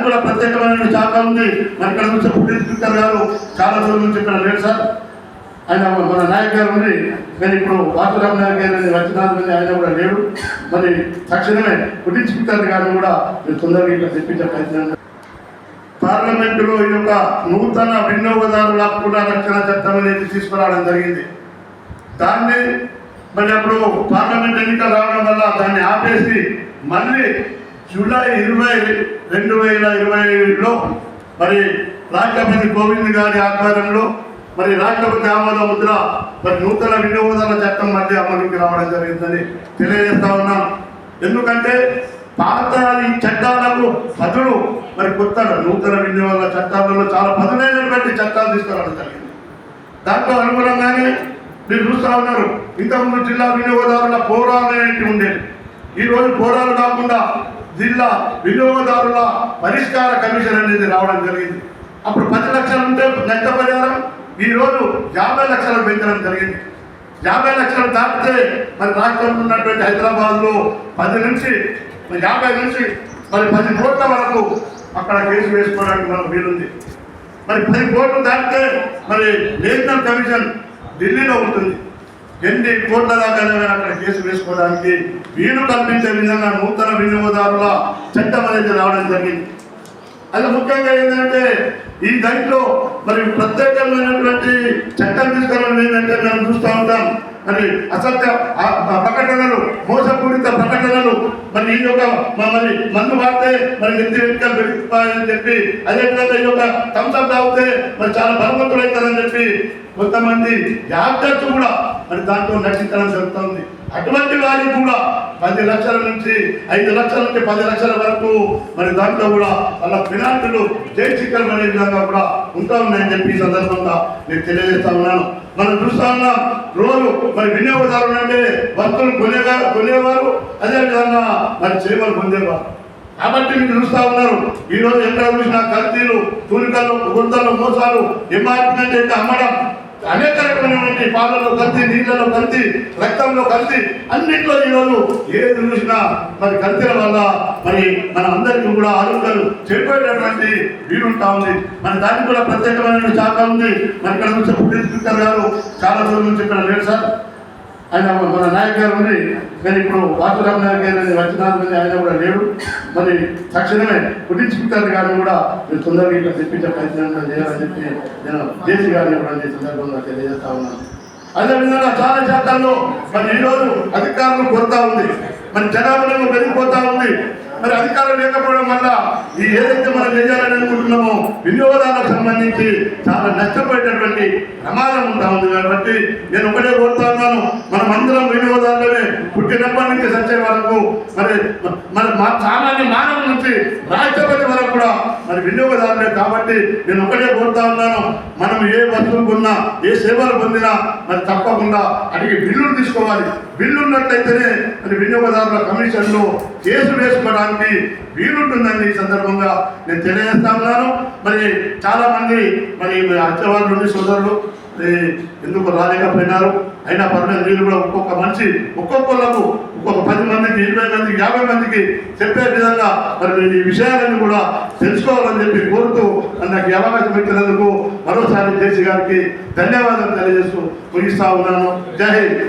దానికి కూడా ప్రత్యేకమైన శాఖ ఉంది. మరి ఇక్కడ నుంచి పుట్టి స్పీకర్ గారు. చాలా రోజుల నుంచి ఇక్కడ లేడు సార్. ఆయన మన నాయక్ గారు ఉంది. మరి ఇప్పుడు వాసురామ్ నాయక్ గారు అని ఆయన కూడా లేడు మరి తక్షణమే పుట్టి స్పీకర్ గారిని కూడా మీరు తొందరగా ఇక్కడ తెప్పించే ప్రయత్నం పార్లమెంటులో ఈ యొక్క నూతన వినియోగదారుల కూడా రక్షణ చట్టం అనేది తీసుకురావడం జరిగింది. దాన్ని మరి అప్పుడు పార్లమెంట్ ఎన్నికలు రావడం వల్ల దాన్ని ఆపేసి మళ్ళీ జూలై ఇరవై రెండు వేల ఇరవై ఏడులో మరి రాష్ట్రపతి కోవింద్ గారి ఆధ్వర్యంలో మరి రాష్ట్రపతి ఆమోద ముద్ర మరి నూతన వినియోగదారుల చట్టం మళ్ళీ అమలుకి రావడం జరిగిందని తెలియజేస్తా ఉన్నాం. ఎందుకంటే పాత ఈ చట్టాలకు పదులు మరి కొత్త నూతన వినియోగదారుల చట్టాలలో చాలా పదులైనటువంటి చట్టాలు తీసుకురావడం జరిగింది. దాంట్లో అనుగుణంగానే మీరు చూస్తూ ఉన్నారు ఇంతకుముందు జిల్లా వినియోగదారుల పోరాలు అనేవి ఉండేది. ఈ రోజు పోరాలు కాకుండా జిల్లా వినియోగదారుల పరిష్కార కమిషన్ అనేది రావడం జరిగింది. అప్పుడు పది లక్షలు ఉంటే నష్టపరిహారం ఈ రోజు యాభై లక్షలు పెంచడం జరిగింది. యాభై లక్షలు దాటితే మరి రాష్ట్రంలో ఉన్నటువంటి హైదరాబాద్లో పది నుంచి మరి యాభై నుంచి మరి పది కోట్ల వరకు అక్కడ కేసు వేసుకోవడానికి మనకు వీలుంది. మరి పది కోట్లు దాటితే మరి నేషనల్ కమిషన్ ఢిల్లీలో ఉంటుంది. ఎన్ని కోట్ల దాకా అక్కడ కేసు వేసుకోవడానికి వీలు కల్పించే విధంగా నూతన వినియోగదారుల చట్టం అనేది రావడం జరిగింది. అది ముఖ్యంగా ఏంటంటే ఈ దాంట్లో మరి ప్రత్యేకమైనటువంటి చట్టం తీసుకురావడం ఏంటంటే మనం చూస్తూ ఉంటాం. మరి అసత్య ప్రకటనలు మోసపూరిత ప్రకటనలు మరి ఈ యొక్క మరి మందు వాడితే మరి నెత్తి వెనుకలు పెరుగుతాయని చెప్పి అదేవిధంగా ఈ యొక్క థమ్స్అప్ తాగితే మరి చాలా బలవంతులు అవుతారని చెప్పి కొంతమంది యాక్టర్స్ కూడా మరి దాంట్లో నటించడం జరుగుతుంది. అటువంటి వారికి కూడా పది లక్షల నుంచి ఐదు లక్షల నుంచి పది లక్షల వరకు మరి దాంట్లో కూడా వాళ్ళ ఫినాన్సులు జైశిఖరం అనే విధంగా కూడా ఉంటా ఉన్నాయని చెప్పి సందర్భంగా నేను తెలియజేస్తా ఉన్నాను. మనం చూస్తా ఉన్నాం రోజు మరి వినియోగదారులు అంటే వస్తువులు కొనేవారు కొనేవారు అదేవిధంగా మరి సేవలు పొందేవారు. కాబట్టి మీరు చూస్తా ఉన్నారు ఈ రోజు ఎక్కడ చూసినా కల్తీలు తూలికలు గుంతలు మోసాలు ఎంఆర్పి అంటే అమ్మడం. అనేక రకమైనటువంటి పాలలో కల్తీ నీళ్ళలో కల్తీ రక్తంలో కల్తీ అన్నింటిలో ఈరోజు ఏది చూసినా మరి కల్తీల వల్ల మరి మన అందరికీ కూడా ఆరోగ్యాలు చెడిపోయేటటువంటి వీలుంటా ఉంది. మన దానికి కూడా ప్రత్యేకమైన శాఖ ఉంది. మరి ఇక్కడ నుంచి స్పీకర్ గారు. చాలా రోజుల నుంచి ఇక్కడ లేడు సార్. ఆయన మన నాయక్ గారు ఉంది కానీ ఇప్పుడు వాసురామ్ నాయక్ గారు అని ఆయన కూడా లేడు. మరి తక్షణమే పుట్టి కానీ కూడా మీరు తొందరగా ఇట్లా తెప్పించే ప్రయత్నం చేయాలని చెప్పి నేను జేసీ గారిని కూడా ఈ సందర్భంగా తెలియజేస్తా ఉన్నాను. అదేవిధంగా చాలా శాతాల్లో మరి ఈరోజు అధికారులు కొరత ఉంది. మన జనాభాలో పెరిగిపోతా ఉంది. మరి అధికారం లేకపోవడం వల్ల ఈ ఏదైతే మనం చేయాలని అనుకుంటున్నామో వినియోగదారులకు సంబంధించి చాలా నష్టపోయేటటువంటి ప్రమాదం ఉంటా ఉంది కాబట్టి నేను ఒకటే కోరుతా ఉన్నాను. మనం అందరం వినియోగదారులమే పుట్టినప్పటి నుంచి సచ్చే వరకు మరి మన మా సామాన్య మానవుల నుంచి రాష్ట్రపతి వరకు కూడా మరి వినియోగదారులే కాబట్టి నేను ఒకటే కోరుతా ఉన్నాను. మనం ఏ వస్తువులు కొన్నా ఏ సేవలు పొందినా మరి తప్పకుండా అడిగి బిల్లులు తీసుకోవాలి. బిల్లు ఉన్నట్లయితేనే మరి వినియోగదారుల కమిషన్లో కేసు వేసుకోవడానికి వీలుంటుందని ఈ సందర్భంగా నేను తెలియజేస్తా ఉన్నాను. మరి చాలామంది మరి అచ్చవాళ్ళు నుండి సోదరులు ఎందుకు రాలేకపోయినారు? అయినా పర్లేదు వీళ్ళు కూడా ఒక్కొక్క మనిషి ఒక్కొక్కళ్ళకు మందికి ఇరవై మందికి యాభై మందికి చెప్పే విధంగా మరి ఈ విషయాలను కూడా తెలుసుకోవాలని చెప్పి కోరుతూ నాకు అవకాశం ఇచ్చినందుకు మరోసారి జేసీ గారికి ధన్యవాదాలు తెలియజేస్తూ ముగిస్తా ఉన్నాను. జై హింద్.